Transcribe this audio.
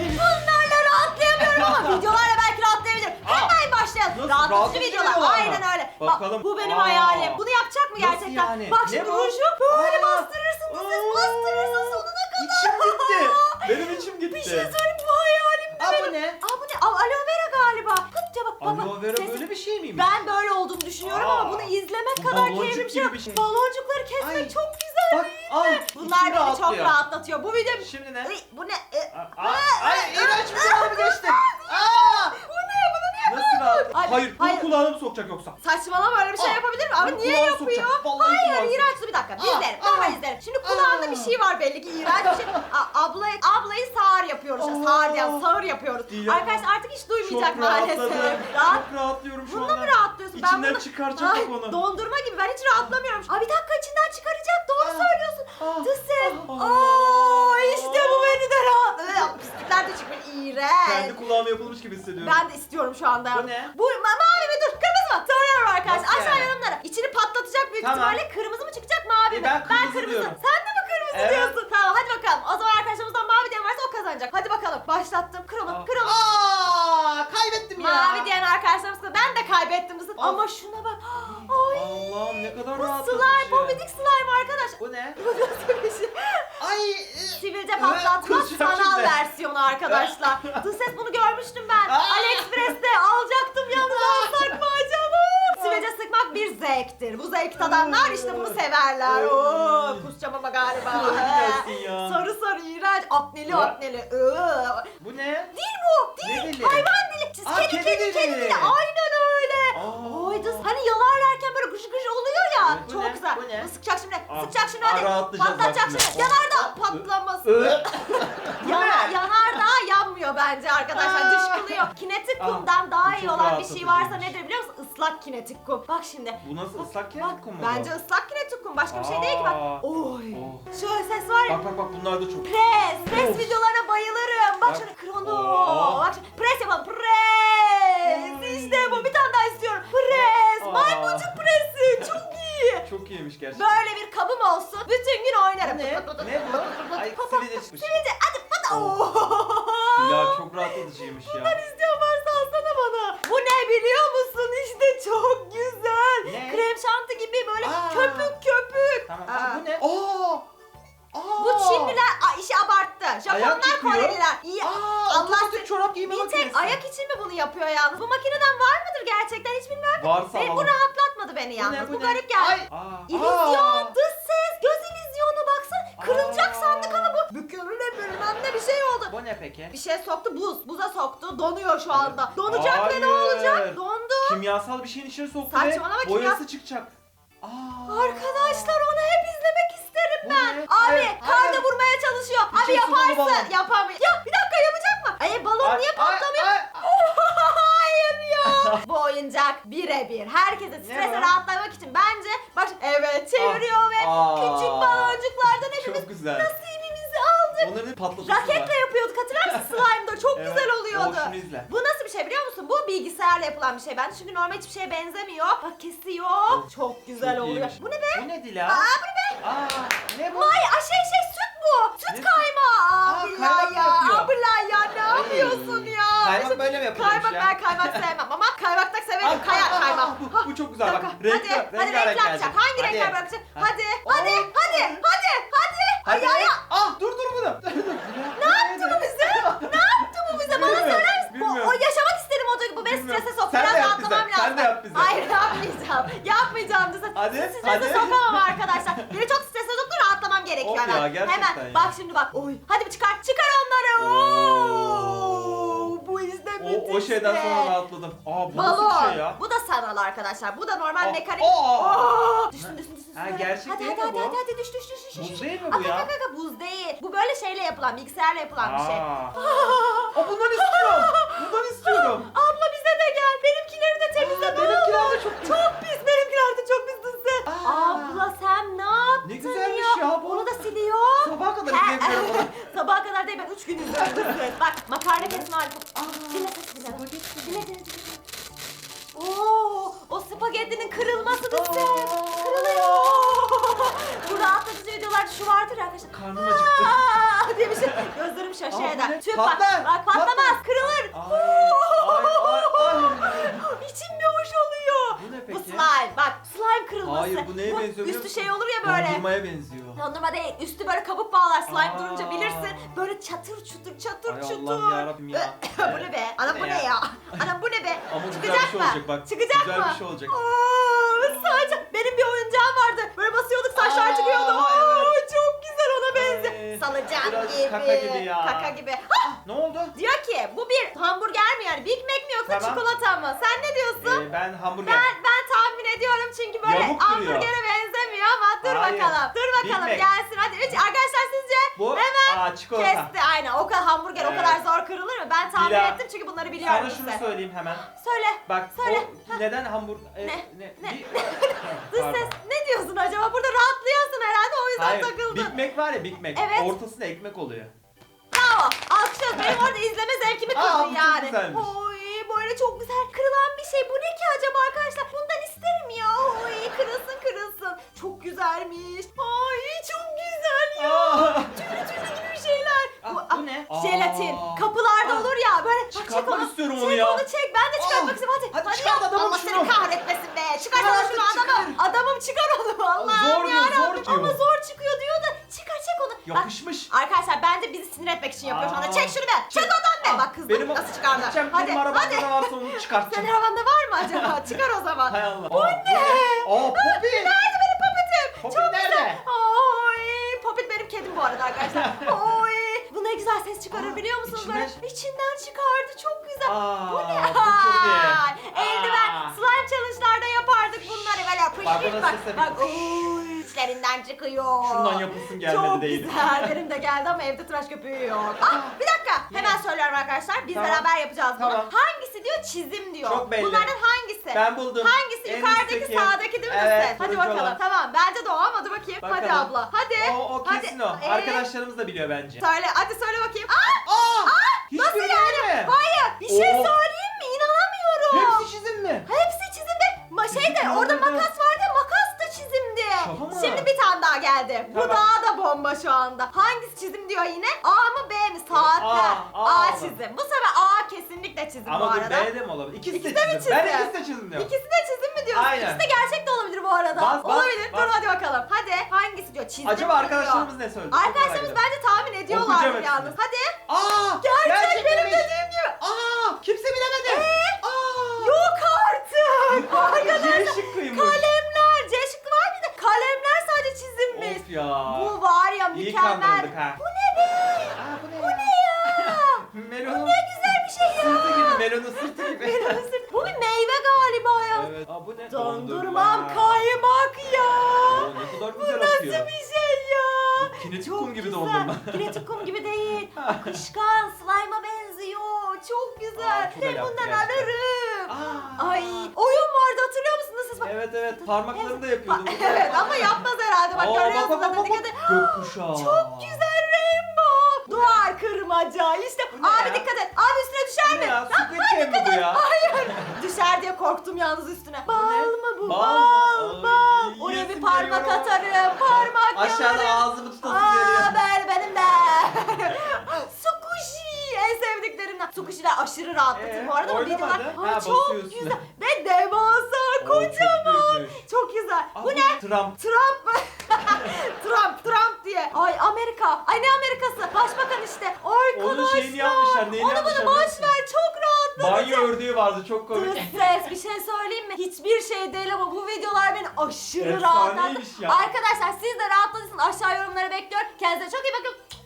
izleyin. Bunlarla rahatlayamıyorum ama videolarla belki rahatlayabilirim. Hemen başlayalım. Nasıl? Rahatlatıcı Rahatlatıcı videolar. videolar? Aynen öyle. Bak, Bakalım. bu benim Aa. hayalim. Bunu yapacak mı Nasıl gerçekten? yani? Bak Ne şimdi bu? ruju böyle Aa. bastırırsın. Bu ses Aa. bastırırsın sonuna kadar. İçim gitti. Benim içim gitti. Bir şey söyleyeyim bu hayalimdi Aa, bu benim. ne? Aa bu ne? Aa, aloe vera galiba. Pıtça bak. Baba, Aloe vera sesi- böyle bir şey miymiş? Ben böyle olduğunu düşünüyorum Aa. ama bunu izlemek Bu kadar baloncuk keyifli bir şey. gibi yok. bir şey. Baloncukları kesmek Ay. çok güzel Bak değil al. Bunlar içim beni çok rahatlıyor. rahatlatıyor. Bu video... Şimdi ne? Ay, bu ne? E, Aa, aa, Ay iğrenç bir şey mı geçti? Aa! bu ne? Bunu niye Nasıl rahat? Ay, Hayır, hayır. bunu kulağına mı sokacak yoksa? Saçmalama öyle bir şey Aa, yapabilir mi? Abi bunu niye kulağına yapıyor? sokacak. Vallahi Hayır kulağına iğrenç dur bir dakika. Aa, İzlerim. aa. Daha izlerim. Şimdi kulağında Aa. bir şey var belli ki iğrenç bir şey. A- ablayı, yapıyoruz. Aa. Sağır diyen sağır yapıyoruz. Ya. Arkadaşlar artık hiç duymayacak Çok maalesef. rahatladım. Rahat Çok rahatlıyorum şu Bununla anda. mı rahatlıyorsun? İçinden bunu... çıkaracak Ay, onu. Dondurma gibi ben hiç rahatlamıyorum. Aa bir dakika içinden çıkaracak. Doğru Aa. söylüyorsun. Dış ses. Aa. Aa işte bu beni de rahat. Ee, Pislikler de çıkmış. İğrenç. Kendi kulağıma yapılmış gibi hissediyorum. Ben de istiyorum şu anda. Bu ne? Bu ma- mavi mi? Dur kırmızı mı? Soruyorum arkadaşlar. Nasıl Aşağı yani? yorumlara. İçini patlatacak büyük Tamam. ihtimalle. Kırmızı mı çıkacak mavi E, mi? ben kırmızı diyorum. Sen de mi kırmızı Evet. diyorsun? Tamam hadi bakalım. O zaman arkadaşımızdan mavi diyen varsa o kazanacak. Hadi bakalım. Başlattım. Kır onu. Aa. Kaybettim ya. Mavi diyen arkadaşlarımız da ben de kaybettim. bu sefer. Ama şuna bak. Ay. Allah'ım ne kadar Bu rahatlatıcı. slime, pomidik slime arkadaş. Bu ne? Bu nasıl bir şey? Ay. e, Sivilce patlatma kusacağım sanal şimdi. versiyonu arkadaşlar. Ses bunu görmüştüm ben. Aa. AliExpress'te alacaktım yalnız alsak mı acaba? Sivilce sıkmak bir zevktir. Bu zevk tadanlar işte bunu severler. Oo, kusacağım ama galiba. Ya. Sarı sarı iğrenç. Akneli Ya. akneli. Iı. Bu ne? Dil bu. Dil. Ne dili? Hayvan dili. Siz Aa, kedi kedi kedi kedi dili. Aynen öyle. Aa. Oy dız hani yalarlarken böyle gışı gışı oluyor ya. Bu Çok ne? güzel. Bu ne? Sıkacak şimdi. Aa, Sıkacak şimdi aa, hadi. rahatlayacağız Patlatacak bak şimdi. şimdi. Yanardağ Aa, patlaması. Ö. Bu Yana, ne? Yanmıyor bence arkadaşlar. Dışkılıyor. Kinetik kumdan daha iyi çok olan bir şey varsa rahatlatıcıymış. nedir biliyor musun? Islak kinetik kum. Bak şimdi. Bu nasıl Bak, ıslak bak, kinetik kum mu bu? Bence ıslak kinetik kum. Başka bir şey değil ki bak. Aa. Oy. Oh. Şöyle ses var ya. Bak bak bak bunlar da çok. Pres, pres Of. videolarına bayılırım. Bak Bak. şöyle krono. Oo. Bak şimdi pres yapalım. Pres. İşte bu. Bir tane daha istiyorum. Pres. Aa. Maymuncuk presi. Çok iyi. Çok iyiymiş gerçekten. Böyle bir kabım olsun. Bütün gün oynarım. Ne? Ne bu? Ay sivilce çıkmış. Sivilce. Hadi hadi. Oo. Ya çok rahatlatıcıymış ya. Bundan isteyen varsa alsana bana. Bu ne biliyor musun? İşte çok güzel. Ne? Krem şanti gibi böyle Aa. köpük köpük. Tamam. Aa. Bu ne? Aa! Aa! Bu Çinliler işi abarttı. Ayak Japonlar yıkıyor. Koreliler. İyi. Aa, Allah otomatik çorap giyme Bir makinesi. tek ayak için mi bunu yapıyor yalnız? Bu makineden var mıdır gerçekten hiç bilmiyorum. Varsa Ve bu rahatlatmadı beni Bu yalnız. ne, Bu, bu ne? garip geldi. Ay. Aa. İllüzyon, dış ses, göz illüzyonu baksana. Kırılacak ne bir şey oldu. Bu ne peki? Bir şey soktu buz. Buza soktu. Donuyor şu anda. Donacak ve ne Hayır. olacak? Dondu. Kimyasal bir şeyin içine soktu Saçmalama, ve kimya- boyası çıkacak. Aa. Arkadaşlar onu hep izlemek isterim Bu ben. ne? Abi Hayır, karda hayır. vurmaya çalışıyor. Abi yaparsın. balon. Yapamıyor. Ya bir dakika yapacak mı? Ay balon Ay, niye ay, patlamıyor? ay. Hayır ya. Bu oyuncak birebir. Herkese strese bu? rahatlamak patlatırsın Raketle yapıyorduk hatırlar mısın slime'da çok Evet. güzel oluyordu. Oh, şunu izle. Bu nasıl bir şey biliyor musun? Bu bilgisayarla yapılan bir şey bence çünkü normal hiçbir şeye benzemiyor. Bak kesiyor. Çok güzel Çok oluyor. iyiymiş. Bu ne be? Bu ne Dila? Aa bu ne be? Aa, ne bu? Vay ay şey şey süt bu. Süt Ne? kaymağı. Aa, Abla kaymak ya. yapıyor. Abla ya ne Ay. yapıyorsun ya? Kaymak böyle mi yapılıyormuş Kaymak ya? ben kaymak sevmem ama kaymakta severim. Aa, aa, aa, kaymak. bu- bu çok güzel bak. dakika. Renkli- hadi, hadi rengarenk renk yapacak. gelecek. Hangi Hadi. renk yapacak? Ha. Hadi, Oo. hadi, hadi, hadi, hadi. Hadi. Ay, ay, ay. Ah dur dur bunu. Ne yaptı bu bize? Ne yaptı bu bize? Bana Bilmiyorum, söyler misin? Bu, bilmiyorum. o yaşamak isterim o duygu. Bu beni Bilmiyorum. strese soktu. Sen Biraz de yap rahatlamam bize, lazım. sen de yap bize. Hayır yapmayacağım. yapmayacağım. Size, Hadi, sokamam arkadaşlar. Beni çok strese soktu rahatlamam gerekiyor Of ya, hemen. gerçekten hemen. ya. Bak şimdi bak. Oy. Hadi bir çıkar. Çıkar onları. Oo. Bu işte O, o şeyden sonra rahatladım. Aa bu nasıl Balon. şey ya? Bu da sanal arkadaşlar. Bu da normal Aa, mekanik. aa. Aa. Düşsün düşsün düşsün. Ha, gerçek hadi, değil hadi, mi hadi, bu? hadi, hadi, düş düş düş düş. Buz değil mi bu Aka, ya? aka, aka, buz değil. Bu böyle şeyle yapılan, bilgisayarla yapılan bir şey. Aa. Aa bundan istiyorum. Bundan Aa. Kırılıyor. Bu rahatlatıcı videolarda şu vardır ya arkadaşlar. Karnım acıktı. Aa diye bir şey. Gözlerim şaşı Aa, bu eder. Patlar, bak. Bak patlamaz. Kırılır. Ay, ay, ay, ay. İçim bir hoş oluyor. Bu ne Bu peki? slime. Bak slime kırılması. Hayır bu neye benziyor biliyor Üstü musun? şey olur ya böyle. Dondurmaya benziyor. Dondurma değil. Üstü böyle kabuk bağlar slime Aa. durunca bilirsin. Böyle çatır çutur çatır Ay çutur. Allah'ım yarabbim ya. bu ne be? Anam bu Ne ya? Anam bu ne be? Ama güzel Çıkacak bir şey mı? olacak bak. Çıkacak güzel mı? bir şey olacak. Aa, sadece benim bir oyuncağım vardı. Böyle basıyorduk saçlar Aa, çıkıyordu. Aa, çok güzel ona benziyor. Ay, Salıcan biraz gibi. kaka gibi ya. Kaka gibi. Ah, Ne oldu? diyor ki bu bir hamburger mi yani? Big Mac mi yoksa Tamam. çikolata mı? Sen ne diyorsun? Ee, ben hamburger. Ben ben tahmin ediyorum çünkü böyle Yamuk duruyor. hamburgere benzemiyor ama dur Hayır. bakalım. Dur Big bakalım Mac. gelsin hadi. Üç arkadaşlar sizce Bu hemen aa, çikolata. kesti aynen. O kadar hamburger o Evet. kadar zor kırılır mı? Ben tahmin Dila, ettim çünkü bunları biliyorum Sana şunu söyleyeyim hemen. Söyle. Bak Söyle. o neden hamburger... Ne? Ne? Dış ses ne diyorsun acaba? Burada rahatlıyorsun herhalde o yüzden Hayır, takıldın. Big Mac var ya Big Mac. Evet. Ortasında ekmek oluyor. Bravo. Alkışlıyoruz. Benim orada izleme zevkimi Aa, kırdın çok yani. güzelmiş. Oy böyle çok güzel kırılan bir şey. Bu ne ki acaba arkadaşlar? Bundan isterim ya. Oy kırılsın kırılsın. Çok güzelmiş. Ay çok güzel. Aa! Tüylü tüylü gibi bir şeyler. Ah, bu ne? Jelatin. Aa. Kapılarda Ah. olur ya böyle. Bak, çek onu. istiyorum çek onu ya. onu çek. Ben de çıkartmak Ah. istiyorum. Hadi. Hadi çıkart ya. adamım Allah şunu. seni kahretmesin be. Çıkar Çıkar şunu adamım. Adamım çıkar onu. Allah'ım Zor diyor, zor yarabbim. diyor. Ama zor çıkıyor diyor da. Çıkar çek onu. Bak, Yapışmış. Arkadaşlar bence bizi sinir etmek için yapıyor şu anda. Aa. Çek şunu be. Çek odan be. Ah, Bak benim, nasıl çıkardı. Gideceğim, Hadi benim arabamda ne varsa onu çıkartacağım. Senin arabanda var mı acaba? Çıkar o zaman. Hay Allah. Bu ne? Aa Poppy. Nerede benim popitim? Popit Çok nerede? güzel. Oy, popit benim kedim bu arada arkadaşlar. Oy, bu ne güzel ses çıkarır Aa, biliyor musunuz? içinden- Böyle içinden çıkardı. Çok güzel. Aa, bu ne? bu çok iyi. Eldiven, Aa. slime challenge'larda yapardık bunları böyle Bak, pışpış bana bak. Bak, oy, içlerinden çıkıyor. Şundan yapılsın gelmedi Çok değil. güzel. Benim de geldi ama evde tıraş köpüğü yok. Ah, bir dakika. Hemen söylüyorum arkadaşlar. Biz Tamam. beraber yapacağız bunu. Tamam. Hangisi diyor? Çizim diyor. Çok belli. Bunlardan hangisi? Ben buldum. Hangisi? En Yukarıdaki üstteki. sağdaki değil mi? Evet, Hadi turuncu bakalım. olan. Tamam. Bence de o ama dur bakayım. Hadi Bakalım. abla. Hadi. O, o Hadi. kesin o. Ee, Arkadaşlarımız da biliyor bence. Söyle. Hadi söyle bakayım. Aa! Aa! Nasıl hiçbiri yani? mi? Hayır. Bir şey Oo. söyleyeyim mi? İnanamıyorum. Hepsi çizim mi? Hepsi çizimde. Ma şey de Çizim orada olmadı. makas vardı. Makas da çizimdi. Şaka mı? Şimdi bir tane daha geldi. Bu Tamam. daha da bomba şu anda. Hangisi çizim diyor yine? A mı B mi? Saatte. A, A, A çizim. Bu sefer A kesinlikle çizim bu Ama dur arada. B de mi olabilir? İkisi, İkisi de de mi çizim. Ben çizim? ikisi de çizim diyorum. İkisi de çizim mi diyorsun? Aynen. İkisi de gerçek de olabilir bu arada. Bas, bas, olabilir. bas. Dur hadi bakalım. Hadi hangisi diyor? Çizim Acaba mi arkadaşlarımız diyor? ne söyledi? Çok merak Arkadaşlarımız ediyorum. bence tahmin ediyorlar Okuyacağım yalnız. Hadi. Aa! Gerçek benim dediğim gibi. Aa! Kimse bilemedi. Ee? Aa! Yok artık. Arkadaşlar C şıkkıymış. kalemler. C şıkkı var bir de kalemler sadece çizilmiş. Of ya. Bu var ya İyi mükemmel. kandırdık ha. Bu ne be? Aa, bu ne? Bu ne ya? Melonun ne güzel bir şey ya. sırtı gibi. Melonun sırtı gibi. Melonun sırtı. Bu bir meyve galiba ya. Evet. Aa, bu ne? Dondurmam kaymak ya. Oo, ne kadar Bu güzel nasıl akıyor. bir şey ya? Kinetik kum gibi dondurma. Kinetik kum gibi değil. Akışkan slime'a benziyor. Çok güzel. Aa, çok Ben bundan gerçekten. alırım. Aa. Ay oyun vardı hatırlıyor musunuz siz? Bak- Evet evet parmaklarını da yapıyordu. Pa- evet ama yapmaz herhalde. Bak Aa, görüyorsunuz bak, bak, zaten bak, dikkat bak. edin. Gökkuşağı. Çok güzel. Kırmaca. İşte Bu ne abi ya? dikkat et. Abi üstüne düşer Bu mi? ya? Ay, Game mi dikkat bu et. ya? Hayır. Düşer diye korktum yalnız üstüne. Bal mı bu? Bal Bal. mı? Bal. Ay, Oraya bir parmak geliyor. atarım. Parmak Aşağıda yalarım. ağzımı tutasım Aa geliyor. ben benim de. Sukushi en sevdiklerimden. Sukuşiler aşırı rahatlatır Ee, bu arada ama oynamadı. videolar Ha, Aa, çok güzel. Ve devasa Oo, kocaman. Çok büyükmüş. Çok güzel. Aa, bu ne? Trump. Trump? Trump, Trump diye. Ay Amerika. Ay ne Amerikası? Başbakan işte. Arkadaşlar. Onun şeyini yapmışlar, neyini Onu yapmışlar biliyor boş ver. Çok rahatlatıcı. Banyo ördüğü vardı çok Dur komik. stres bir şey söyleyeyim mi? Hiçbir şey değil ama bu videolar beni aşırı Efsaneymiş rahatlattı. ya. Arkadaşlar siz de rahatladıysanız aşağı yorumlara bekliyorum. Kendinize çok iyi bakın.